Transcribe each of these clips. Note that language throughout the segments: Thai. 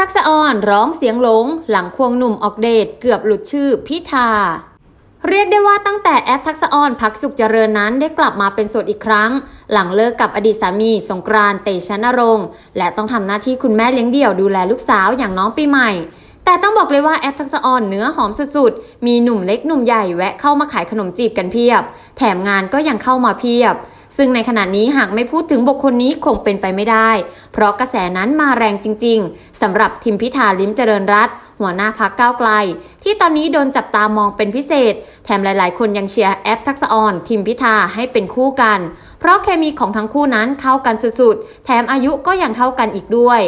ทักษะออนร้องเสียงหลง หลังควงหนุ่มออกเดทเกือบหลุดชื่อพิธาเรียกได้ว่าตั้งแต่แอปทักษะออนพักสุขเจริญนั้นได้กลับมาเป็นโสดอีกครั้ง หลังเลิกกับอดีตสามีสงกรานต์เตชะนรงค์และต้องทำหน้าที่คุณแม่เลี้ยงเดี่ยวดูแลลูกสาวอย่างน้องปีใหม่ แต่ต้องบอกเลยว่าแอปทักษะออนเนื้อหอมสุดๆ มีหนุ่มเล็กหนุ่มใหญ่แวะเข้ามาขายขนมจีบกันเพียบ แถมงานก็ยังเข้ามาเพียบ ซึ่งในขณะนี้หากไม่พูดถึงบุคคลนี้คงเป็นไปไม่ได้ เพราะกระแสนั้นมาแรงจริง ๆสำหรับทิมพิธาลิ้มเจริญรัตหัวหน้าพักก้าวไกล ที่ตอนนี้โดนจับตามองเป็นพิเศษ แถมหลายๆ คนยังเชียร์แอปทักษออนทิมพิธาให้เป็นคู่กัน เพราะเคมีของทั้งคู่นั้นเข้ากันสุดๆ แถมอายุก็ยังเท่ากันอีกด้วย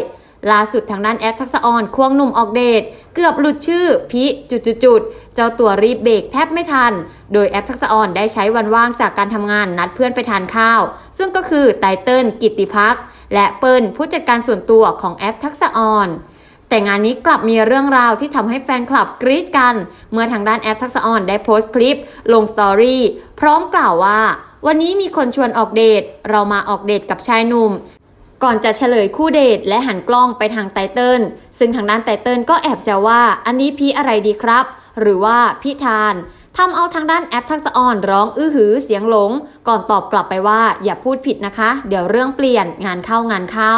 ล่าสุดทางด้านแอปทักษะออนควงหนุ่มออกเดทเกือบหลุดชื่อพิจุดๆเจ้าตัวรีบเบรกแทบไม่ทัน โดยแอปทักษะออนได้ใช้วันว่างจากการทำงานนัดเพื่อนไปทานข้าว ซึ่งก็คือไตเติ้ลกิติพักและเปิ้ลผู้จัดการส่วนตัวของแอปทักษะออนแต่งานนี้กลับมีเรื่องราวที่ทำให้แฟนคลับกรี๊ดกัน เมื่อทางด้านแอปทักษะออนได้โพสต์คลิป ลงสตอรี่พร้อมกล่าวว่า วันนี้มีคนชวนออกเดทเรามาออกเดทกับชายหนุ่ม ก่อนจะเฉลยคู่เดทและหันกล้องไปทางไตเติลซึ่งทางด้านไตเติลก็แอบแซวว่า อันนี้พี่อะไรดีครับ หรือว่าพี่ทานทำเอาทางด้านแอปทักษออนร้องอื้อหือเสียงหลง ก่อนตอบกลับไปว่าอย่าพูดผิดนะคะ เดี๋ยวเรื่องเปลี่ยนงานเข้างานเข้า